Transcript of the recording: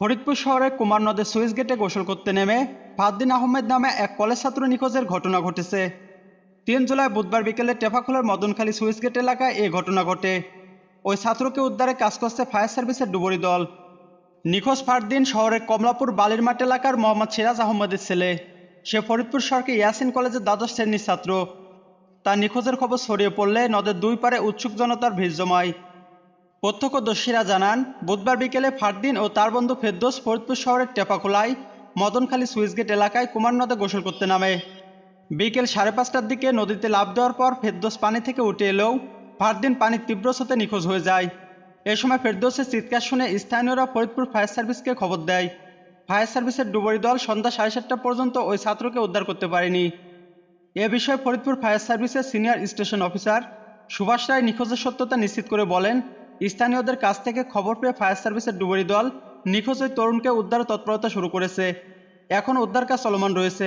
ফরিদপুর শহরের কুমার নদের সুইচ গেটে গোসল করতে নেমে ফাদ্দিন আহমেদ নামে এক কলেজ ছাত্র নিখোঁজের ঘটনা ঘটেছে। তিন জুলাই বুধবার বিকেলে টেফাখোলার মদনখালী সুইচ গেট এলাকায় এই ঘটনা ঘটে। ওই ছাত্রকে উদ্ধারে কাজ করছে ফায়ার সার্ভিসের ডুবুরি দল। নিখোঁজ ফারদিন শহরের কমলাপুর বালির মাঠ এলাকার মোহাম্মদ সিরাজ আহমদের ছেলে। সে ফরিদপুর সরকারি ইয়াসিন কলেজের দ্বাদশ শ্রেণির ছাত্র। তার নিখোঁজের খবর ছড়িয়ে পড়লে নদের দুই পারে উৎসুক জনতার ভিড় জমায়। প্রত্যক্ষদর্শীরা জানান, বুধবার বিকেলে ফারদিন ও তার বন্ধু ফেরদোস ফরিদপুর শহরের টেপাখোলায় মদনখালী সুইচগেট এলাকায় কুমার নদে গোসল করতে নামে। বিকেল সাড়ে পাঁচটার দিকে নদীতে লাফ দেওয়ার পর ফেরদোস পানি থেকে উঠে এলেও ফারদিন পানির তীব্র স্রোতে নিখোঁজ হয়ে যায়। এ সময় ফেরদোসের চিৎকার শুনে স্থানীয়রা ফরিদপুর ফায়ার সার্ভিসকে খবর দেয়। ফায়ার সার্ভিসের ডুবুরি দল সন্ধ্যা সাড়ে সাতটা পর্যন্ত ওই ছাত্রকে উদ্ধার করতে পারেনি। এ বিষয়ে ফরিদপুর ফায়ার সার্ভিসের senior station officer Subhash Roy নিখোঁজের সত্যতা নিশ্চিত করে বলেন স্থানীয়দের কাছ থেকে খবর পেয়ে ফায়ার সার্ভিসের ডুবুরি দল নিখোঁজ ওই তরুণকে উদ্ধারে তৎপরতা শুরু করেছে। এখন উদ্ধার কাজ চলমান রয়েছে।